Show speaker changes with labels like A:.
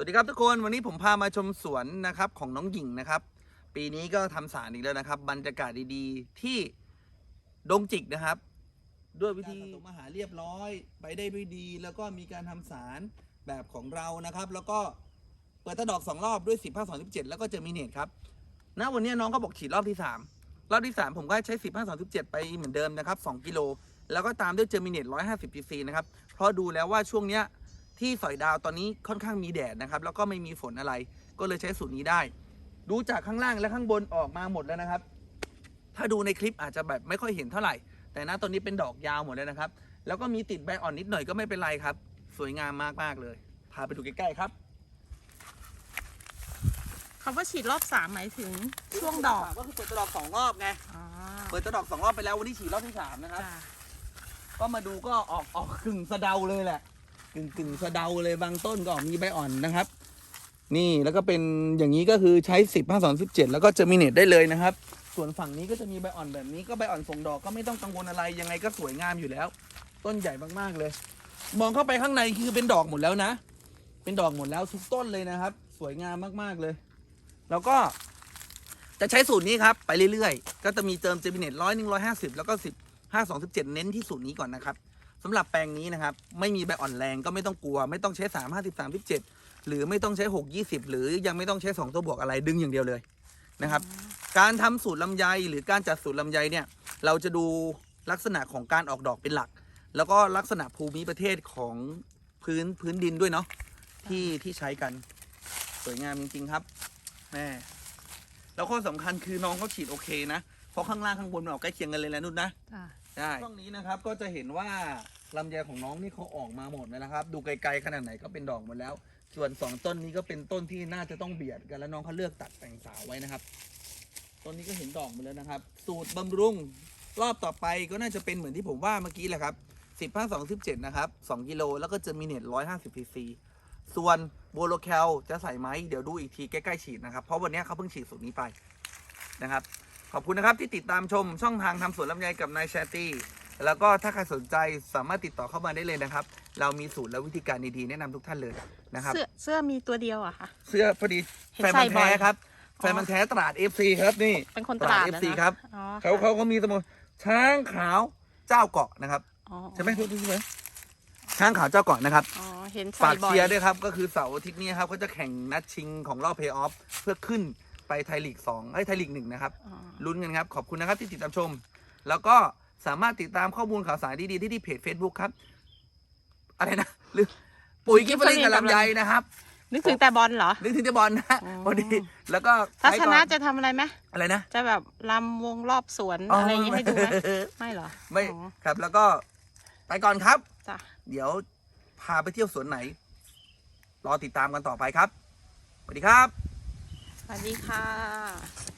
A: วัสดีครับทุกคนวันนี้ผมพามาชมสวนนะครับของน้องหญิงนะครับ ปีนี้ก็ทำสารอีกแล้วนะครับ บรรยากาศดีๆ ที่ดงจิกนะครับ ด้วยวิธีมาหาเรียบร้อย ไปได้ด้วยดี แล้วก็มีการทำสารแบบของเรานะครับ แล้วก็เปิดตะดอกสองรอบด้วย10 5 2 17แล้วก็เจอมิเนตครับณวันนี้น้องก็บอกฉีดรอบที่3รอบที่3ผมก็ใช้10 5 2 17ไปเหมือนเดิมนะครับ2กิโลแล้วก็ตามด้วยเจอมิเนต150 cc นะครับเพราะดูแล้วว่าช่วงเนี้ย ที่สอยดาวตอนนี้ค่อนข้างมีแดดนะครับ แล้วก็ไม่มีฝนอะไร ก็เลยใช้สูตรนี้ได้ ดูจากข้างล่างและข้างบนออกมาหมดแล้วนะครับ ถ้าดูในคลิปอาจจะแบบไม่ค่อยเห็นเท่าไหร่ แต่ณตอนนี้เป็นดอกยาวหมดแล้วนะครับ แล้วก็มีติดใบอ่อนนิดหน่อยก็ไม่เป็นไรครับ สวยงามมากๆเลย พาไปดูใกล้ๆครับ
B: คำว่าฉีดรอบสามหมายถึงช่วงดอก
A: ก็คือเปิดตะดอกสองรอบไง
B: อ๋อ
A: เปิดตะดอกสองรอบไปแล้ววันนี้ฉีดรอบที่สามนะครับ
B: จ้ะ
A: ก็มาดูก็ออกออกกึ่งสะเดาเลยแหละ กึ่งกึ่งสะเดาเลยบางต้นก็มีใบอ่อนนะครับ นี่แล้วก็เป็นอย่างนี้ก็คือใช้สิบห้าสองสิบเจ็ดแล้วก็เจอมิเนตได้เลยนะครับ ส่วนฝั่งนี้ก็จะมีใบอ่อนแบบนี้ก็ใบอ่อนส่งดอกก็ไม่ต้องกังวลอะไรยังไงก็สวยงามอยู่แล้ว ต้นใหญ่มากๆเลย มองเข้าไปข้างในคือเป็นดอกหมดแล้วนะ เป็นดอกหมดแล้วทุกต้นเลยนะครับ สวยงามมากๆเลย แล้วก็จะใช้สูตรนี้ครับไปเรื่อยๆ ก็จะมีเติมเจมิเนตร้อยหนึ่งร้อยห้าสิบแล้วก็สิบห้าสองสิบเจ็ดเน้นที่สูตรนี้ก่อนนะครับ สำหรับแปลงนี้นะครับ ไม่มีใบอ่อนแรงก็ไม่ต้องกลัว ไม่ต้องใช้สามห้าสิบสามสิบเจ็ดหรือไม่ต้องใช้หกยี่สิบหรือยังไม่ต้องใช้สองตัวบวกอะไรดึงอย่างเดียวเลยนะครับ การทำสูตรลำไยหรือการจัดสูตรลำไยเนี่ย เราจะดูลักษณะของการออกดอกเป็นหลัก แล้วก็ลักษณะภูมิประเทศของพื้นพื้นดินด้วยเนาะที่ที่ใช้กัน สวยงามจริงๆครับแม่แล้วข้อสำคัญคือน้องเขาฉีดโอเคนะเพราะข้างล่างข้างบนมันออกใกล้เคียงกันเลยแหละนุ่นนะ ใช่ช่วงนี้นะครับก็จะเห็นว่าลำไยของน้องนี่เขาออกมาหมดแล้วนะครับ ดูไกลๆขนาดไหนก็เป็นดอกหมดแล้ว ส่วนสองต้นนี้ก็เป็นต้นที่น่าจะต้องเบียดกันแล้วน้องเขาเลือกตัดแต่งสาวไว้นะครับ ต้นนี้ก็เห็นดอกหมดแล้วนะครับ สูตรบำรุงรอบต่อไปก็น่าจะเป็นเหมือนที่ผมว่าเมื่อกี้แหละครับสิบห้าสองสิบเจ็ดนะครับสองกิโลแล้วก็จะมีเน็ตร้อยห้าสิบซีซีส่วนโบโลแคลจะใส่ไหมเดี๋ยวดูอีกทีใกล้ๆฉีดนะครับ เพราะวันนี้เขาเพิ่งฉีดสูตรนี้ไปนะครับ ขอบคุณนะครับที่ติดตามชมช่องทางทำสวนลำไยกับนายแชตตี้แล้วก็ถ้าใครสนใจสามารถติดต่อเข้ามาได้เลยนะครับ เรามีสูตรและวิธีการดีๆแนะนำทุกท่านเลยนะครับ
B: เสื้อเสื้อมีตัวเดียวอะค่ะ
A: เสื้อพอดี
B: เห็น
A: แฟน
B: ใส่
A: มันธุ์แท้
B: บ่อย
A: ครับ
B: อ๋อ
A: แฟนมันธุ์แท้ตลาด FC ครับนี่
B: เป็นคนตราด
A: เอฟ
B: นะ
A: ซี
B: นะครับอ๋อ
A: เขาเขาก็มีสโมช้างขาวเจ้าเกาะนะครับ
B: อ๋อ
A: ใช่ไหมพูดใช่ไหมช้างขาวเจ้าเกาะนะครับ
B: อ๋อเห็น
A: ฝา
B: ใส่
A: ก
B: บ่อย
A: เชียร์ด้วยครับก็คือเสาร์อาทิตย์นี้ครับเขาจะแข่งนัดชิงของรอบเพย์ออฟเพื่อขึ้น ไปไทยลีกสองไอ้ยไทยลีกหนึ่งนะครับ
B: อ๋อ
A: ลุ้นกันครับ ขอบคุณนะครับที่ติดตามชม แล้วก็สามารถติดตามข้อมูลข่าวสารดีๆที่ที่เพจ Facebook ครับ อะไรนะหรือปุ๋ยกิฟต์ฟลินกับลำไยนะครับ
B: นึกถึงแต่บอลเหรอ
A: นึกถึงจะบอลนะ
B: อ๋อ
A: พอดีแล้วก็
B: ถ้า
A: ไป
B: ช
A: ก่อ
B: นะจะทำอะไรไหม
A: อะไรนะ
B: จะแบบลำวงรอบสวนอะไรอย่างงี้ให้ดูไหมไม่เหรอ
A: ไม่
B: อ๋อ
A: ครับ แล้วก็ไปก่อนครับ
B: จ้ะ
A: เดี๋ยวพาไปเที่ยวสวนไหน รอติดตามกันต่อไปครับสวัสดีครับ
B: สวัสดีค่ะ